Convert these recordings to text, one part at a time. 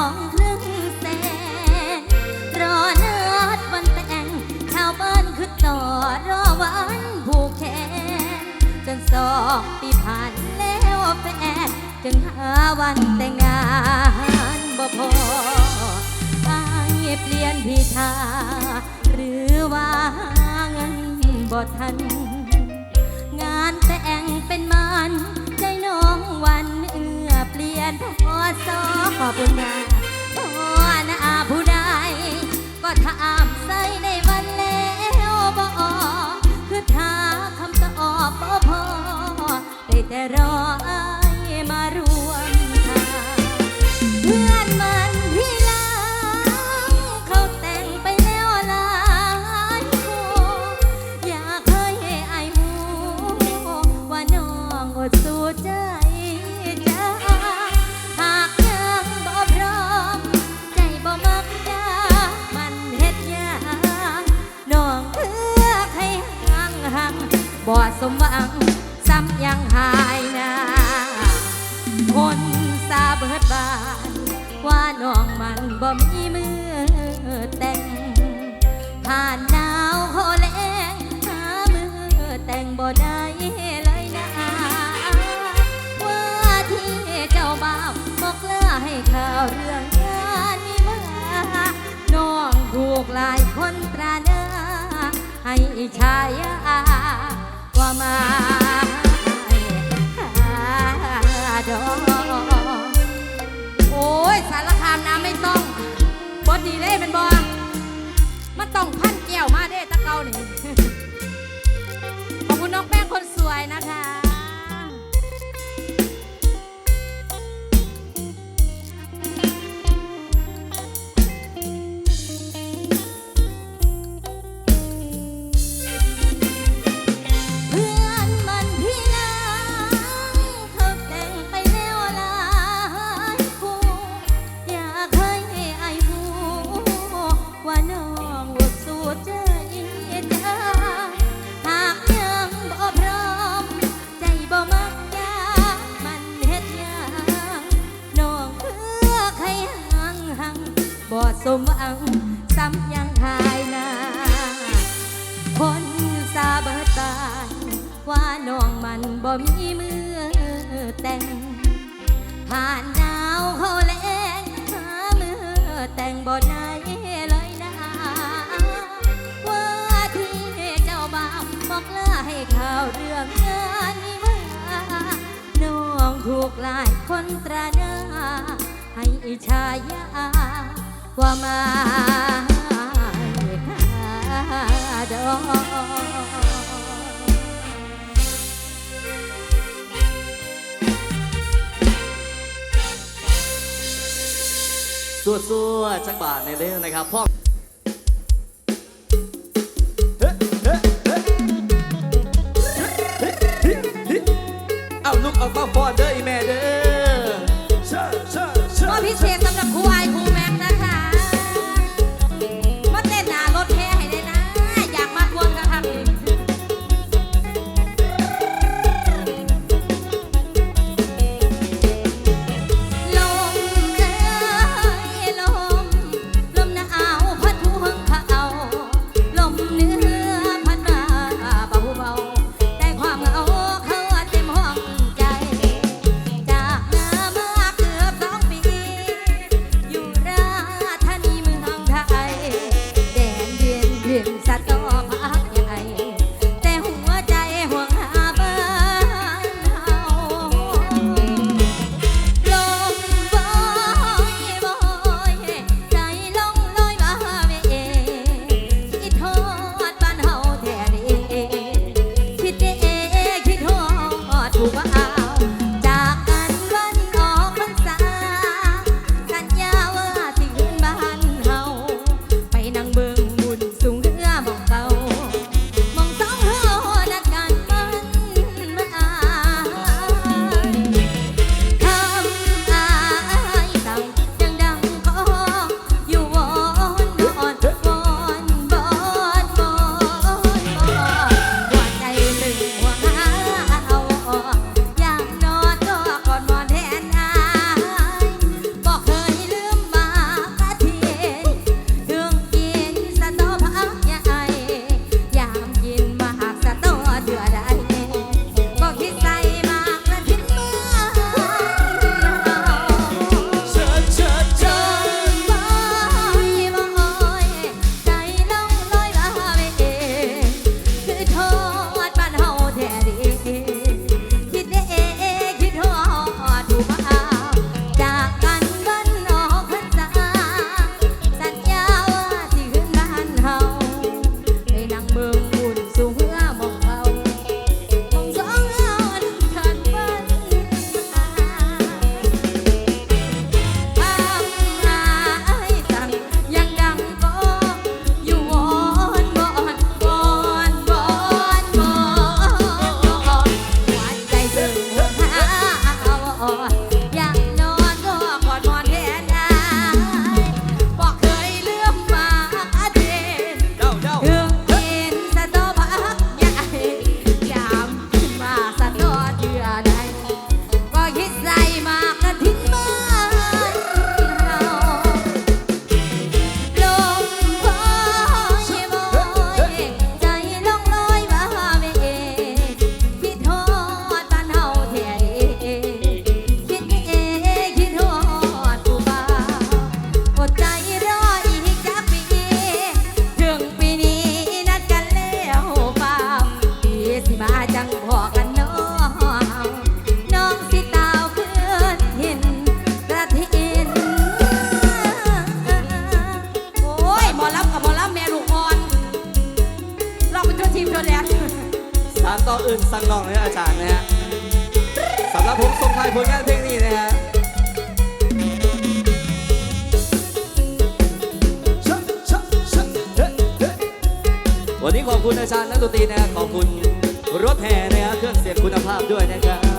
องครึ่งแสนรอนัดวันแต่งชาวบ้านคือต่อรอวันผูกแขนจนสองปีผ่านแล้วแฟนจึงหาวันแต่งงานบ่พอไอ้เปลี่ยนพิธาหรือว่าเงินบ่ทัน งานแต่งเป็นมันใจน้องวัน อนพอสอบุญนาพอนอาผู้ใดก็ถามใส่ในวันแล้วบ่อคือถาคำตอบบ่พอได้แต่รอไอ้มารวมทางเพื่อน ชายาว่ามาดอโอ้ยสารคามน้ำไม่ต้องบดดีเล่เป็นบอมันต้องพันแก้วมาเด้ตะเกานี่ขอบคุณน้องแป้งคน ชายาว่ามาดอกสวดๆจักบาทในเรื่องนะครับพ่อ สั่งน้องนะอาจารย์นะฮะสำหรับผมสมท้ายผลงานเพลงนี้นะฮะวันนี้ขอบคุณอาจารย์นักดนตรีนะขอบคุณรถแห่นะฮะเครื่องเสียงคุณภาพด้วยนะครับ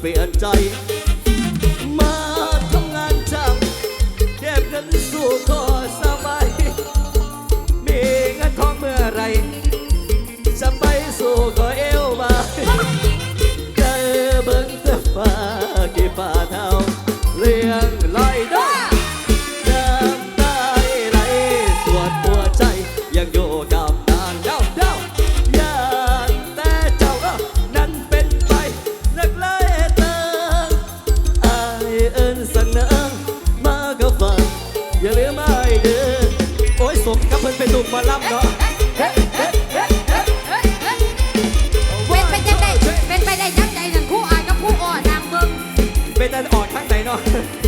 เปลี่ยนใจ 啊 对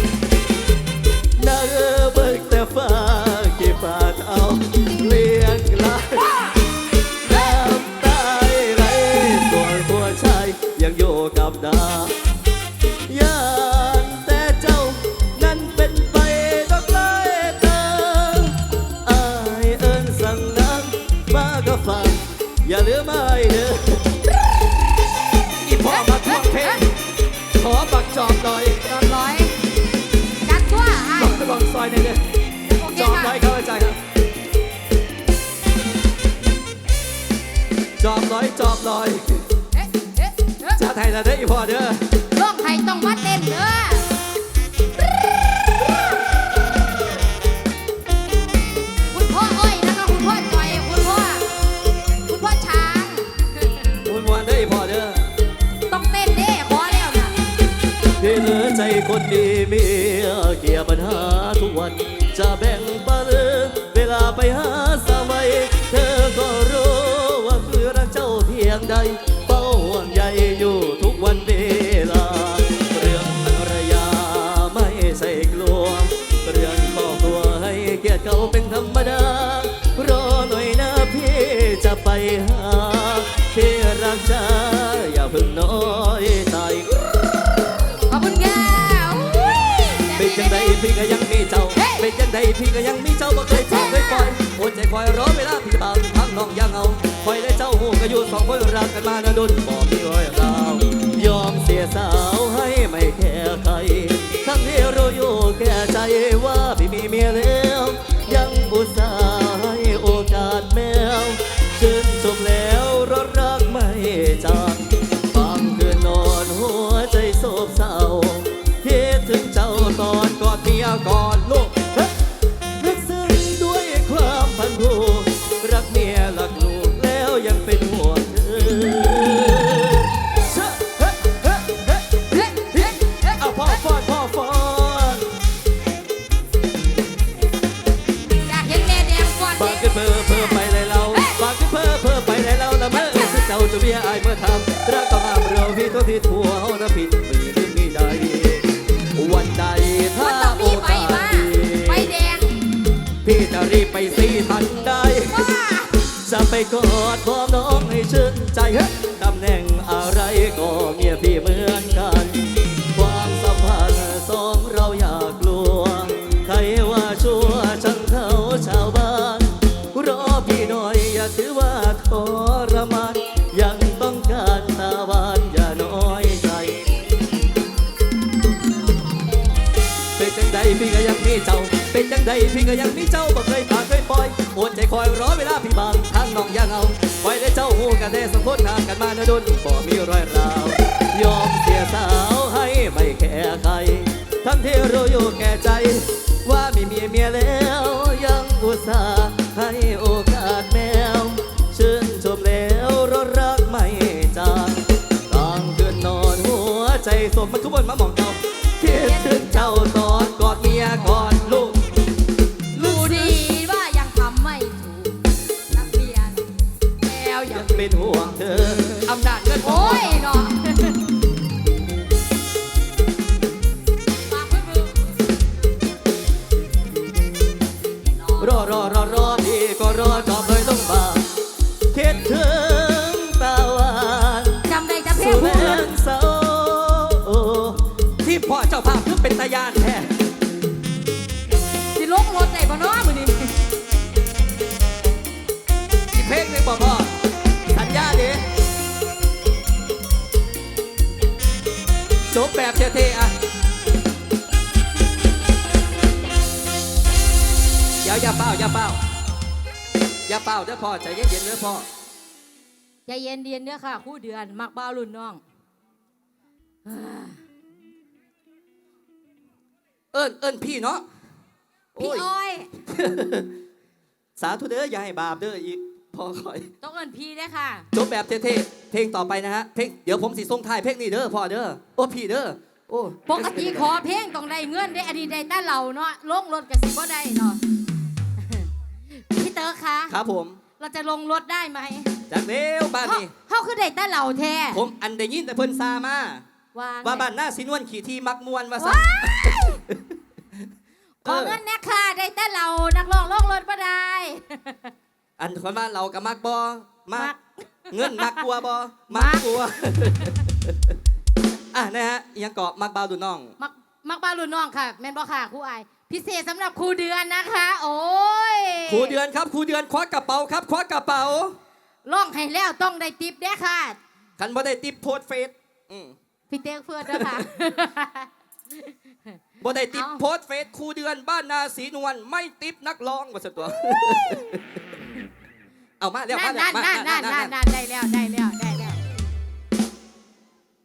ละเด้อพ่อเด้อ โรคไทยต้องมาเต้นเด้อ ธรรมดา รอหน่อยนะพี่จะไปหาพี่รักจ้าอย่าเพิ่งน้อยใจขอบคุณแกไม่จังใดพี่ก็ยังมีเจ้าไม่นจังใดพี่ก็ยังมีเจ้าบ่เคยทิ้งเคยปล่อยโอดใจคอยรอเวลาพี่จะบ่าวพักน้องยังเอาคอยได้เจ้าหูก็อยู่สองคนรักกันมานะดุนบอกพี่อ้อยเรายอมเสียสาวให้ไม่แค่ใครทั้งที่รู้อยู่แก่ใจว่าพี่มีเมียแล้ว กอดเมียก่อนลูกเฮ้ยลึกซึ้งด้วยความพันผูกรักเมียรักลูกแล้วยังเป็นห่วงเธอเฮ้ยเฮ้ยเฮ้ยเฮ้ยเฮ้ยเฮ้ยเฮ้ยเอาพ่อฟอนพ่อฟอนอยากเห็นแม่แดงก่อนบางขึ้นเพ้อเพ้อไปเลยเราบางขึ้นเพ้อเพ้อไปเลยเราละเมื่อคือเจ้าจะเมียอายเมื่อทำรักก็งามเราพี่ตัวพี่ทัวเฮานะผิดมีหรือมีใดวันใดถ้า มันต้องโอมีไฟกาสมาดีไฟแดงพี่จะรีบไปสีทันใดว้าจะไปกอดพร้อมน้องให้ชื่นใจเฮ้ยตำแหน่งอะไรก็เมียพี่เหมือ มีเจ้า เป็นจังใดพี่ก็ยังมีเจ้าบ่เคยขาดเคยปล่อยอดใจคอยรอเวลาพี่บางทางน้องยังเอาไว้ได้เจ้าหูกันได้สมพ้นทากันมานะดุนบ่มีรอยร้าวยอมเสียสาวให้ไม่แค่ใครทั้งที่รู้อยู่แก่ใจ ว่าไมีเมีเมียแล้วยังอุตส่าห์ให้โอกาสแมวชื่นชมแล้วรสรักไม่จางต่างคืนนอนหัวใจสมมันทุกวันมา พ่อใจเย็นๆเด้อพ่อใจเย็นเดียนเด้อค่ะครู่เดือน มักบ้าวรุ่นน้องเอิ้นเอิ้นพี่เนาะพี่โอ้ย อ้อย สาธุเด้ออย่าให้บาปเด้ออีกพ่อคอย ต้องเอินพี่ได้อค่ะ จบแบบเท่ๆ เพลงต่อไปนะฮะ เพลงเดี๋ยวผมสิส่งท้ายเพลงนี้เด้อพ่อเด้อ โอ้พี่เด้อ โอ้ปกติขอเพลงต้องได้เงินได้อดีตได้แต่เราเนาะลงรถกับสิบ่ได้เนาะ พี่เต๋อคะ ครับผม เราจะลงรถได้ไหมจากเร็วบ้านเฮานี้เฮาคือได้แต่เราแท้ผมอันได้ยินแต่เพิ่นซามาว่าว่าบ้านหน้าสินวนขี่ที่มักมวนว่าซะว้ายขอเออเงินนะค่ะได้แต่เรานักร้องลงรถบ่ได้ อันคนว่าเรากับมักบอมัมักกเงินมักกลัวบอมัมักกกลัวอะนะฮะยังเกาะมักเบาดูน้อง มักมักบ้านรุ่นน้องค่ะแม่นบ่ค่ะครูอาย พิเศษสำหรับครูเดือนนะคะ โอ้ยครูเดือนครับครูเดือนควักกระเป๋าครับควักกระเป๋าร้องให้แล้วต้องได้ติปเด้อค่ะคันบ่ได้ติปโพสต์เฟซอืมพี่เต้เพื่อนนะคะบ่ได้ติปเอ้า โพสต์เฟซครูเดือนบ้านนาสีนวลไม่ติปนักร้องว่าซะตัว เอามาแล้วนั่มานแล้วนั่นมานั่นนั่นนั่นนั่นั่นได้แล้วได้แล้วได้แล้ว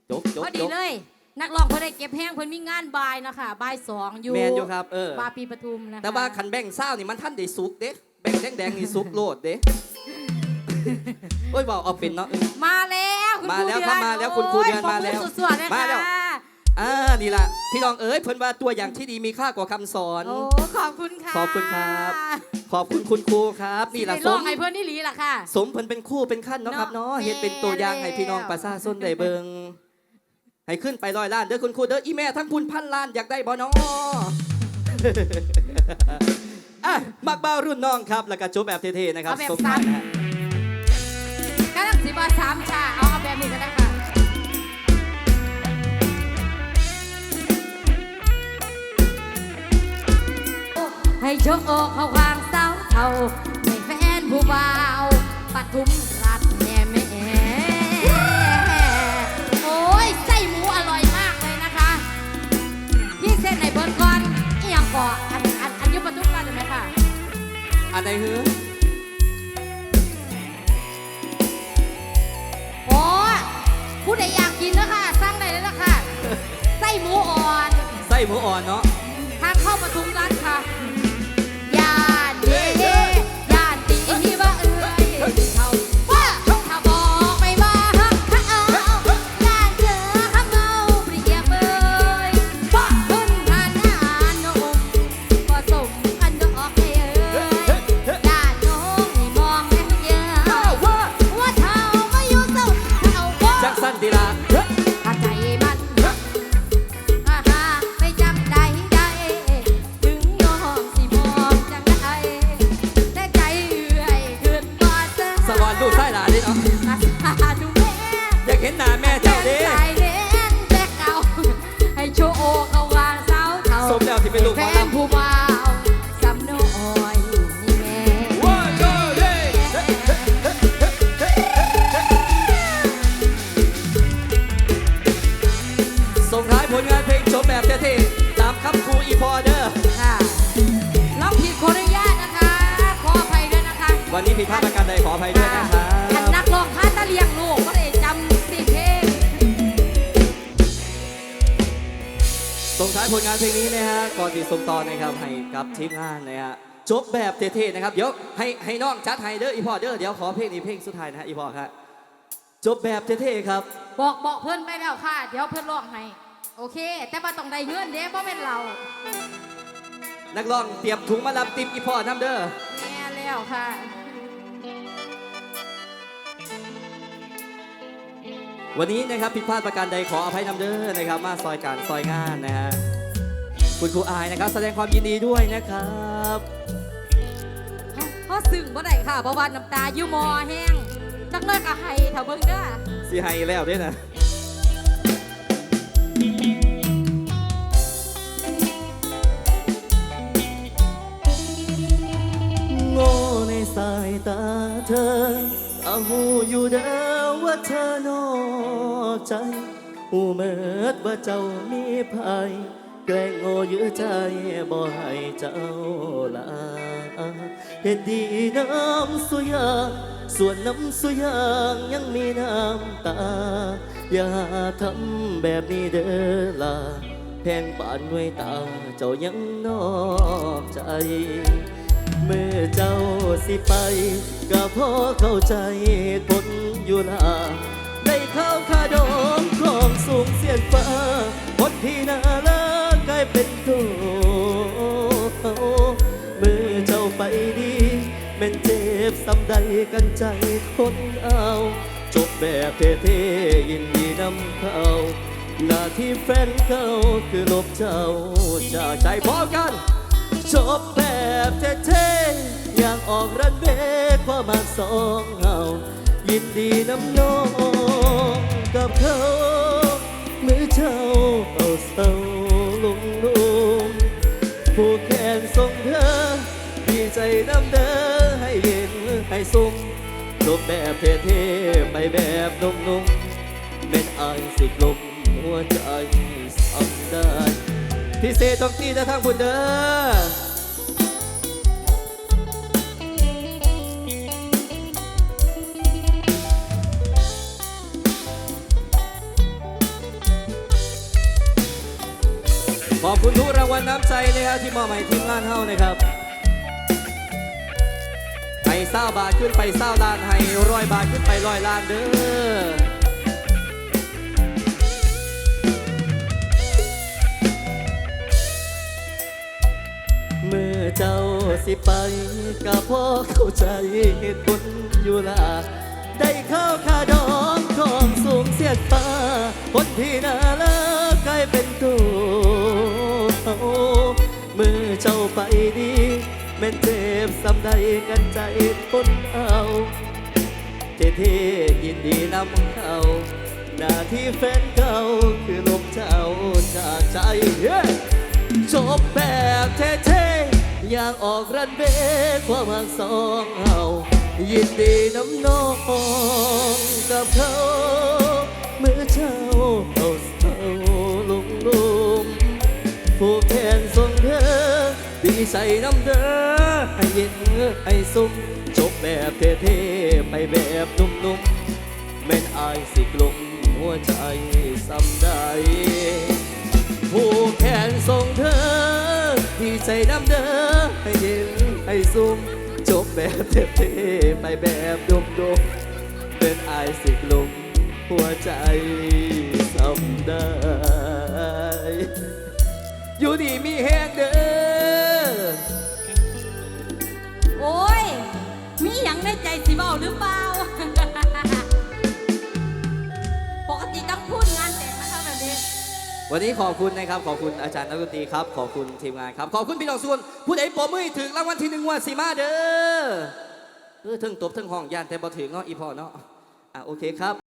จบจบพอจดีบเลย นักร้องเพิ่นได้เก็บแห้งเพิ่นมีงานบ่ายเนาะคะบ่ายสองอยู่แมนอยู่ครับเออ บาปีปทุมนะคะแต่ว่าขันแบ่งเศร้านี่มันท่านได้สุกเด้แบ่งแดงแดงๆนี่สุกโลดเด้โอ้ยบอกเอาเป็นเนาะ มาแล้วคุณมาครูแล้วเดืครัอบนมาแล้วคุณครูเดือนโยมาแล้วปรบมือสวดๆเลยมาแล้วค่ะอ่านี่ล่ะพี่น้องเอ๋ยเพิ่นว่าตัวอย่างที่ดีมีค่ากว่าคำสอน โอ้ขอบคุณค่ะขอบคุณครับ ขอบคุณคุณครูครับ นี่ล่ะสิสได้ร้องมให้เพื่อนนี่หลีล่ะค่ะ สมเพิ่นเป็นครู่เป็นขั้นเนาะครับเนาะเนาะเฮ็ดเป็นตัวอย่างให้พี่น้องแล้วประชาชนได้เบิ่ง ให้ขึ้นไปร้อยล้านเด้อคุณครูเด้ออีแม่ทั้งคุณพันล้านอยากได้บ่เนาะอะมักบ้ารุ่นน้องครับ แล้วก็จบแบบเท่ๆนะครับเอาแบบสมสั้กันนนะฮะว่าสามชาเอาเอาแบบนี้ก็ได้ค่ะให้โชคอกเขาวางเสาเท่าให้แฟนผู้บ่าวปทุม ส่งท้ายผลงานเพลงนี้นะฮะก่อนที่ส่งต่อนะครับให้กับทีมงานนะฮะจบแบบเท่ๆนะครับเดี๋ยวให้ให้น้องจัดให้เด้ออีพอเด้อเดี๋ยวขอเพลงนี้เพลงสุดท้ายนะฮะอีพอครับจบแบบเท่ๆครับ บอกบอกเพื่อนไปแล้วค่ะ เดี๋ยวเพื่อนร้องให้ โอเค แต่ว่าต้องได้เงินเด้เพราะเป็นเรา นักร้องเตรียมถุงมารับติมอีพอน้ำเด้อแม่แล้วค่ะ วันนี้นะครับผิดพลาดประการใดขออภัยนำเด้อนะครับ มาซอยการซอยงานนะฮะคุณครูอายนะครับ แสดงความยินดีด้วยนะครับเพราะซึ้งบ่ได้ค่ะเพราะว่าน้ำตาอยู่มอแห้งจักเลยก็ให้เถาเบิ่งเด้อสิให้แล้วด้วยนะโง่ในสายตาเธออาหูอยู่เด้อว่าเธอ นอกใจหูเมิดว่าเจ้ามีภัยแกล้งโง่เยื้อใจบ่ให้เจ้าลาเฮ็ดดีน้ำสุยางส่วนน้ำสุยางยังมีน้ำตา อย่าทำแบบนี้เด้อล่ะแพงปานด้วยตาเจ้ายังนอกใจ เมื่อเจ้าสิไป ก็พอเข้าใจเหตุผลอยู่ลา ข้าคาดองของสูงเสียนฟ้าคนที่น่ารักลายเป็นตัวเมื่อเจ้าไปดีแม่นเจ็บสำใดกันใจคนเอาจบแบบเท่ๆยินดีนำเขาหน้าที่แฟนเขาคือลบเจ้าจากใจพร้อมกันจบแบบเท่ๆอย่างออกรันเวย์ความมาสองเฮายินดีน้ำน้อง กับเขาเมื่อเจ้าเอาเศร้าลงลุมผู้แขนส่งเธอดีใจน้ำเด้อให้เย็นให้สุ่มจบแบบเท่ๆไปแบบนุ่มๆเป็นอายสิกลมหัวใจสั่งได้พิเศษต้องตีจะทางบุญเด้อ ขอบคุณทุกรางวัลน้ำใจนะครับที่มอบให้ทีมงานเฮานะครับให้เศร้าบาทขึ้นไปเศร้าล้านให้ร้อยบาทขึ้นไปร้อยล้านเด้อเมื่อเจ้าสิไปก็พอเข้าใจเหตุผลอยู่ละได้เข้าคาดองของสูงเสียดฟ้าคนที่น่ารักกลายเป็นตัว เมื่อเจ้าไปดีแม่นเจ็บสำใดกันใจทนเอาเทเท่ยินดีนำเขาหน้าที่แฟนเก่าคือลมเจ้าจากใจจบแบบเท่ๆอยางออกรันเวย์ความรักสองเฮายินดีน้ำน้องกับเขา ผู้แทนส่งเธอดีใส่น้ำเด้อให้เย็นให้สุมจบแบบเท่ๆไปแบบนุ่มๆแม่นอายสิกลุ่มหัวใจซ้ำได้ผู้แทนส่งเธอดีใจน้ำเด้อให้เย็นให้สุมจบแบบเท่ๆไปแบบนุ่มๆเป็นอายสิกลุ่มหัวใจซ้ำได้ แห้งเด้อโอ้ย มีอย่างในใจสิเบาหรือเปล่า ปกติต้องพูดงานแต่งนะคะแบบนี้ วันนี้ขอบคุณนะครับ ขอบคุณอาจารย์นักดนตรีครับ ขอบคุณทีมงานครับ ขอบคุณพี่น้องส่วนผู้ใดปรบมือให้ถึงรางวัลที่หนึ่งว่าสีมาเด้อเออเทึงตบเทึงห้องยานแต่บ่ถึงเนาะอีพ่อเนาะอะโอเคครับ